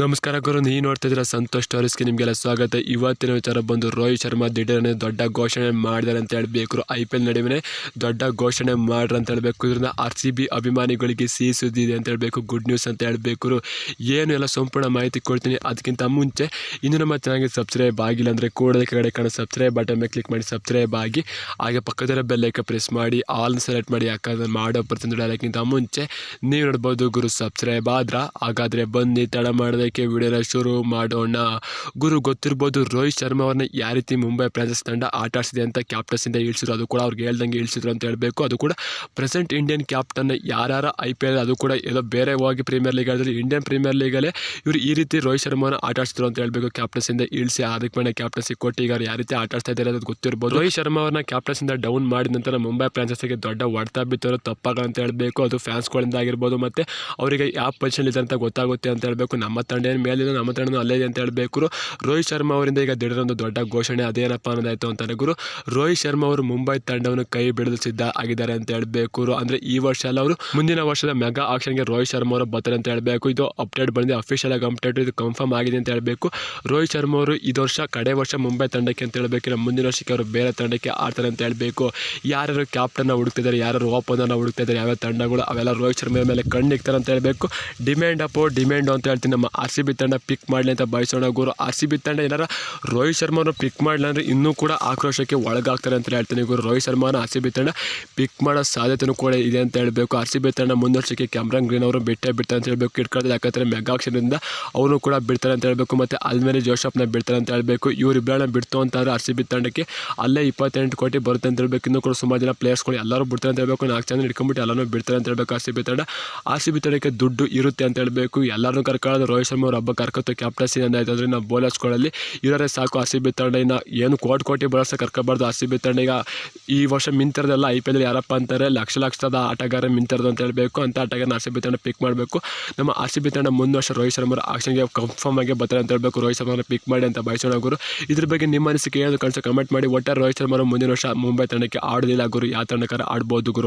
ನಮಸ್ಕಾರ ಗುರು, ನೀವು ನೋಡ್ತಾ ಇದ್ದೀರಾ ಸಂತೋಷ್ ಸ್ಟೋರೀಸ್ಗೆ ನಿಮಗೆಲ್ಲ ಸ್ವಾಗತ. ಇವತ್ತಿನ ವಿಚಾರ ಬಂದು ರೋಹಿತ್ ಶರ್ಮಾ ದಿಢೀರನೆ ದೊಡ್ಡ ಘೋಷಣೆ ಮಾಡಿದಾರೆ ಅಂತ ಹೇಳಬೇಕು. ಐ ಪಿ ಎಲ್ ನಡುವೆ ದೊಡ್ಡ ಘೋಷಣೆ ಮಾಡ್ರ ಅಂತ ಹೇಳಬೇಕು. ಇದರಿಂದ ಆರ್ ಸಿ ಬಿ ಅಭಿಮಾನಿಗಳಿಗೆ ಸಿಹಿ ಸುದ್ದಿ ಇದೆ ಅಂತ ಹೇಳಬೇಕು. ಗುಡ್ ನ್ಯೂಸ್ ಅಂತ ಹೇಳಬೇಕು. ಏನು ಎಲ್ಲ ಸಂಪೂರ್ಣ ಮಾಹಿತಿ ಕೊಡ್ತೀನಿ. ಅದಕ್ಕಿಂತ ಮುಂಚೆ ಇನ್ನು ನಮ್ಮ ಚೆನ್ನಾಗಿ ಸಬ್ಸ್ಕ್ರೈಬ್ ಆಗಿಲ್ಲ ಅಂದರೆ ಕೂಡಲೇ ಕಡೆ ಕಾಣೋ ಸಬ್ಸ್ಕ್ರೈಬ್ ಬಟನ್ ಮೇಲೆ ಕ್ಲಿಕ್ ಮಾಡಿ ಸಬ್ಸ್ಕ್ರೈಬ್ ಆಗಿ, ಹಾಗೆ ಪಕ್ಕದಲ್ಲೇ ಬೆಲ್ಲೈಕ ಪ್ರೆಸ್ ಮಾಡಿ ಆಲ್ ಸೆಲೆಕ್ಟ್ ಮಾಡಿ, ಯಾಕಂದ್ರೆ ಮಾಡೋ ಪ್ರತಿಯೊಂದು ಅದಕ್ಕಿಂತ ಮುಂಚೆ ನೀವು ನೋಡ್ಬೋದು ಗುರು ಸಬ್ಸ್ಕ್ರೈಬ್ ಆದ್ರೆ ಹಾಗಾದರೆ ಬನ್ನಿ, ತಡ ಮಾಡೋದಕ್ಕೆ ವಿಡಿಯೋನ ಶುರು ಮಾಡೋಣ. ಗುರು ಗೊತ್ತಿರ್ಬೋದು, ರೋಹಿತ್ ಶರ್ಮಾ ಅವ್ರನ್ನ ಯಾವ ರೀತಿ ಮುಂಬೈ ಫ್ರಾನ್ಸಸ್ ತಂಡ ಆಟ ಆಡಿಸಿದೆ ಅಂತ ಕ್ಯಾಪ್ಟನ್ಸಿಂದ ಇಳಿಸಿದ್ರು ಅದು ಕೂಡ ಅವ್ರಿಗೆ ಹೇಳ್ದಂಗೆ ಇಳಿಸಿದ್ರು ಅಂತ ಹೇಳಬೇಕು. ಅದು ಕೂಡ ಪ್ರೆಸೆಂಟ್ ಇಂಡಿಯನ್ ಕ್ಯಾಪ್ಟನ್ ಯಾರ್ಯಾರ ಐ ಪಿ ಎಲ್ ಅದು ಕೂಡ ಏನೋ ಬೇರೆ ಹೋಗಿ ಪ್ರೀಮಿಯರ್ ಲೀಗ್ ಆಡಿದ್ರೆ ಇಂಡಿಯನ್ ಪ್ರೀಮಿಯರ್ ಲೀಗಲ್ಲೇ ಇವರು ಈ ರೀತಿ ರೋಹಿತ್ ಶರ್ಮಾನ ಆಟ ಅಂತ ಹೇಳಬೇಕು ಕ್ಯಾಪ್ಟನ್ಸಿಂದ ಇಳಿಸಿ ಹಾರ್ದಿಕ್ ಪಾಂಡ್ಯ ಕ್ಯಾಪ್ಟನ್ಸಿ ಕೊಟ್ಟು ಈಗ ಯಾವ ರೀತಿ ಆಟ ಆಡ್ತಾ ಇದ್ದಾರೆ ಅದು ಗೊತ್ತಿರ್ಬೋದು. ರೋಹಿತ್ ಶರ್ಮಾ ಅವ್ರನ್ನ ಕ್ಯಾಪ್ಟನ್ಸಿಂದ ಡೌನ್ ಮಾಡಿದ ನಂತರ ಮುಂಬೈ ಗೆ ದೊಡ್ಡ ಹೊಡೆತ ಬಿತ್ತರೋ ತಪ್ಪಾಗ ಅಂತ ಹೇಳಬೇಕು. ಅದು ಫ್ಯಾನ್ಸ್ಗಳಿಂದ ಆಗಿರ್ಬೋದು ಮತ್ತು ಅವರಿಗೆ ಯಾವ ಪೊಸಿಷನ್ ಇದೆ ಅಂತ ಗೊತ್ತಾಗುತ್ತೆ ಅಂತ ಹೇಳಬೇಕು. ನಮ್ಮ ತಂಡ ಏನು ಮೇಲಿದೆ ನಮ್ಮ ತಂಡನೂ ಅಲ್ಲೇ ಇದೆ ಅಂತ ಹೇಳಬೇಕು. ರೋಹಿತ್ ಶರ್ಮಾ ಅವರಿಂದ ಈಗ ದಿಢೀರೊಂದು ದೊಡ್ಡ ಘೋಷಣೆ ಅದೇನಪ್ಪ ಅನ್ನೋದಾಯಿತು ಅಂತಾನೆ. ಗುರು, ರೋಹಿತ್ ಶರ್ಮಾ ಅವರು ಮುಂಬೈ ತಂಡವನ್ನು ಕೈ ಬಿಡಲು ಸಿದ್ಧ ಆಗಿದ್ದಾರೆ ಅಂತ ಹೇಳಬೇಕು. ಅಂದರೆ ಈ ವರ್ಷ ಅಲ್ಲ, ಅವರು ಮುಂದಿನ ವರ್ಷದ ಮೆಗಾ ಆಕ್ಷನ್ಗೆ ರೋಹಿತ್ ಶರ್ಮಾ ಅವರು ಬರ್ತಾರೆ ಅಂತ ಹೇಳಬೇಕು. ಇದು ಅಪ್ಡೇಟ್ ಬಂದಿದೆ, ಅಫಿಷಿಯಲ್ ಆಗಿ ಅಪ್ಡೇಟ್ ಇದು ಕನ್ಫರ್ಮ್ ಆಗಿದೆ ಅಂತ ಹೇಳಬೇಕು. ರೋಹಿತ್ ಶರ್ಮಾ ಅವರು ಇದು ವರ್ಷ, ಕಡೆ ವರ್ಷ ಮುಂಬೈ ತಂಡಕ್ಕೆ ಅಂತ ಹೇಳಬೇಕು. ಇಲ್ಲ ಮುಂದಿನ ವರ್ಷಕ್ಕೆ ಅವರು ಬೇರೆ ತಂಡಕ್ಕೆ ಆಡ್ತಾರೆ ಅಂತ ಹೇಳಬೇಕು. ಯಾರ್ಯಾರು ಕ್ಯಾಪ್ಟನ್ನ ಹುಡುಕ್ತಿದ್ದಾರೆ ಯಾರು ಓಪನರ್ನ ಹುಡುಕ್ತಿದ್ದಾರೆ, ಯಾವ್ಯಾವ ತಂಡಗಳು, ಅವೆಲ್ಲ ರೋಹಿತ್ ಶರ್ಮಾ ಮೇಲೆ ಕಣ್ಣಿಕ್ತಾರೆ ಅಂತ ಹೇಳಬೇಕು. ಡಿಮ್ಯಾಂಡ್ ಅಪೋ ಡಿಮ್ಯಾಂಡು ಅಂತ ಹೇಳ್ತೀನಿ ನಮ್ಮ ಆರ್ ಸಿ ಬಿ ತಂಡ ಪಿಕ್ ಮಾಡಲಿ ಅಂತ ಬಯಸೋಣ ಗುರು ಆರ್ ಸಿ ಬಿ ತಂಡ ಏನಾರ ರೋಹಿತ್ ಶರ್ಮಾನ ಪಿಕ್ ಮಾಡಲಿ ಅಂದರೆ ಇನ್ನೂ ಕೂಡ ಆಕ್ರೋಶಕ್ಕೆ ಒಳಗಾಗ್ತಾರೆ ಅಂತ ಹೇಳ್ತೀನಿ. ಗುರು ರೋಹಿತ್ ಶರ್ಮಾನ ಆರ್ ಸಿ ಬಿ ತಂಡ ಪಿಕ್ ಮಾಡೋ ಸಾಧ್ಯತೆಯೂ ಕೂಡ ಇದೆ ಅಂತ ಹೇಳಬೇಕು. ಆರ್ ಸಿ ಬಿ ತಂಡ ಮುಂದೆ ಕ್ಯಾಮ್ರಾನ್ ಗ್ರೀನ್ ಅವರು ಬಿಟ್ಟೇ ಬಿಡ್ತಾರೆ ಅಂತ ಹೇಳಬೇಕು. ಇಟ್ಕೊಳ್ಳೋದು ಯಾಕಂದರೆ ಮೆಗಾ ಆಕ್ಷನ್ನಿಂದ ಅವನು ಕೂಡ ಬಿಡ್ತಾರೆ ಅಂತ ಹೇಳಬೇಕು. ಮತ್ತು ಅಲ್ಮೇಲೆ ಜೋಶಪ್ನ ಬಿಡ್ತಾರೆ ಅಂತ ಹೇಳಬೇಕು. ಇವರಿಬ್ಬರನ್ನ ಬಿಡ್ತು ಅಂತಾರೆ ಆರ್ ಸಿ ಬಿ ತಂಡಕ್ಕೆ ಅಲ್ಲೇ ಇಪ್ಪತ್ತೆಂಟು ಕೋಟಿ ಬರುತ್ತೆ ಅಂತ ಹೇಳಬೇಕು. ಇನ್ನೂ ಕೂಡ ಸುಮಾರು ಜನ ಪ್ಲೇಯರ್ಸ್ಗಳು ಎಲ್ಲರೂ ಬಿಡ್ತಾರೆ ಅಂತ ಹೇಳಬೇಕು. ನಾಲ್ಕು ಜನ ಹಿಡ್ಕೊಂಬಿಟ್ಟು ಎಲ್ಲರೂ ಬಿಡ್ತಾರೆ ಅಂತ ಹೇಳಬೇಕು ಆರ್ ಸಿ ಬಿ ತಂಡ. ಆರ್ ಸಿ ಬಿ ತಂಡಕ್ಕೆ ದುಡ್ಡು ಇರುತ್ತೆ ಅಂತ ಹೇಳಬೇಕು. ಎಲ್ಲರೂ ಕರ್ಕೊಳ್ಳೋದು ರೋಹಿತ್ ಶರ್ಮಾ ಅವ್ರ ಹಬ್ಬ ಕರ್ಕೊತ ಕ್ಯಾಪ್ಟನ್ಸಿ ಅಂದಾಯ್ತು ಅಂದರೆ ನಾವು ಬೌಲರ್ಸ್ಗಳಲ್ಲಿ ಇವರೇ ಸಾಕು ಆರ್ ಸಿ ಬಿ ಏನು ಕೋಟಿ ಕೋಟಿ ಬಳಸ ಕರ್ಕೊಬಾರ್ದು ಆರ್ ತಂಡ ಈಗ ಈ ವರ್ಷ ಮಿಂತರದೆಲ್ಲ ಐ ಪಿ ಎಲ್ ಯಾರಪ್ಪ ಅಂತಾರೆ? ಲಕ್ಷ ಲಕ್ಷದ ಆಟಗಾರ ಮಿಂತರದು ಅಂತ ಹೇಳಬೇಕು. ಅಂತ ಆಟಗಾರನ ಆರ್ ತಂಡ ಪಿಕ್ ಮಾಡಬೇಕು. ನಮ್ಮ ಆರ್ ಬಿ ತಂಡ ಮುಂದೆ ವರ್ಷ ರೋಹಿತ್ ಶರ್ಮರ ಆಕ್ಷನ್ಗೆ ಕನ್ಫರ್ಮ್ ಆಗಿ ಬರ್ತಾರೆ ಅಂತ ಹೇಳಬೇಕು. ರೋಹಿತ್ ಶರ್ಮನ ಪಿಕ್ ಮಾಡಿ ಅಂತ ಬಯಸೋಣ ಗುರು. ಇದ್ರ ಬಗ್ಗೆ ನಿಮ್ಮ ಅನಿಸಿಕೆ ಏನು ಕಳಿಸೋ ಕಮೆಂಟ್ ಮಾಡಿ. ಒಟ್ಟಾರೆ ರೋಹಿತ್ ಶರ್ಮರು ಮುಂದಿನ ವರ್ಷ ಮುಂಬೈ ತಂಡಕ್ಕೆ ಆಡೋದಿಲ್ಲ ಗುರು. ಯಾವ ತಂಡಕ್ಕಾರ ಆಡ್ಬೋದು ಗುರು?